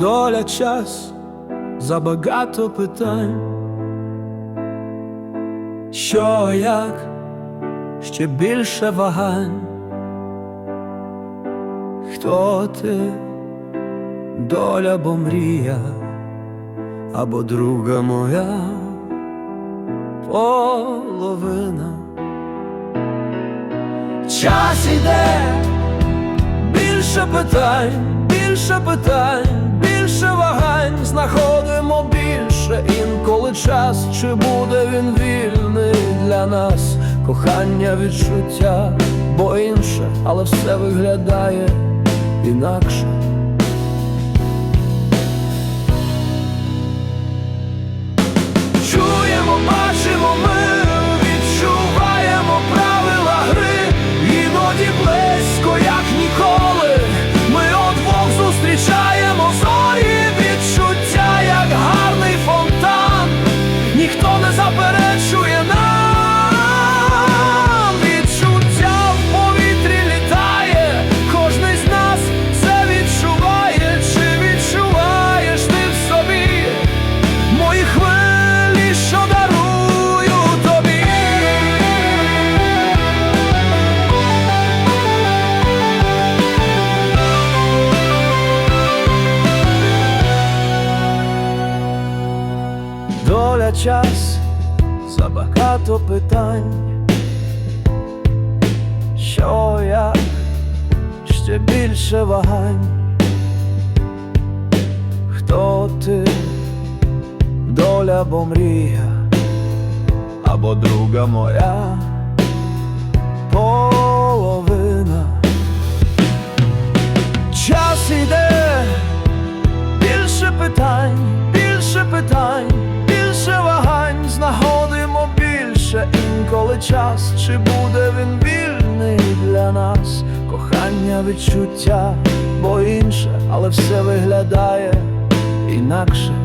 доля час, забагато питань. Що як ще більше вагань? Хто ти, доля бо мрія, або друга моя половина? Час іде, більше питань, більше питань, інколи час, чи буде він вільний для нас, кохання, відчуття, бо інше, але все виглядає інакше. Доля час забагато питань. Що як ще більше вагань? Хто ти? доля бо мрія, або друга моя половина. Час іде, інколи час, чи буде він вільний для нас, кохання, відчуття, бо інше, але все виглядає інакше.